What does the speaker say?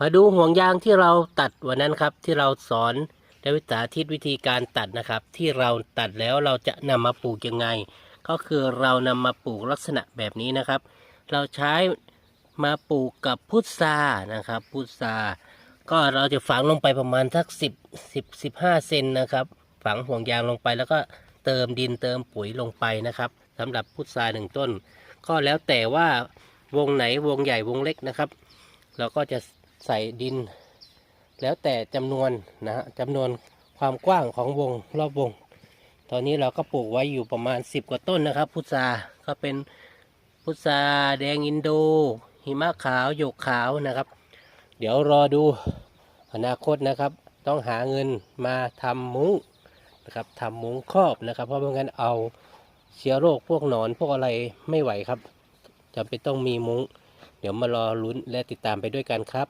มาดูห่วงยางที่เราตัดวันนั้นครับ ที่เราสอนและวิสาธิตวิธีการตัดนะครับ ที่เราตัดแล้วเราจะนำมาปลูกยังไง ก็คือเรานำมาปลูกลักษณะแบบนี้นะครับ เราใช้มาปลูกกับพุทรานะครับ พุทราก็เราจะฝังลงไปประมาณสักสิบสิบสิบห้าเซนนะครับ ฝังห่วงยางลงไปแล้วก็เติมดินเติมปุ๋ยลงไปนะครับสำหรับพุทราหนึ่งต้น ก็แล้วแต่ว่าวงไหนวงใหญ่วงเล็กนะครับ เราก็จะ ใส่ดิน แล้วแต่จำนวนนะฮะจำนวนความกว้างของวงรอบวง ตอนนี้เราก็ปลูกไว้อยู่ประมาณ 10 กว่าต้นนะครับ พุทราก็เป็นพุทราแดงอินโด หิมะขาวหยกขาวนะครับ เดี๋ยวรอดูอนาคตนะครับ ต้องหาเงินมาทำมุ้งนะครับทำมุ้งครอบนะครับ เพราะไม่งั้นเอาเชื้อโรคพวกหนอนพวกอะไรไม่ไหวครับจำเป็นต้องมีมุ้ง เดี๋ยวมารอลุ้นและติดตามไปด้วยกันครับ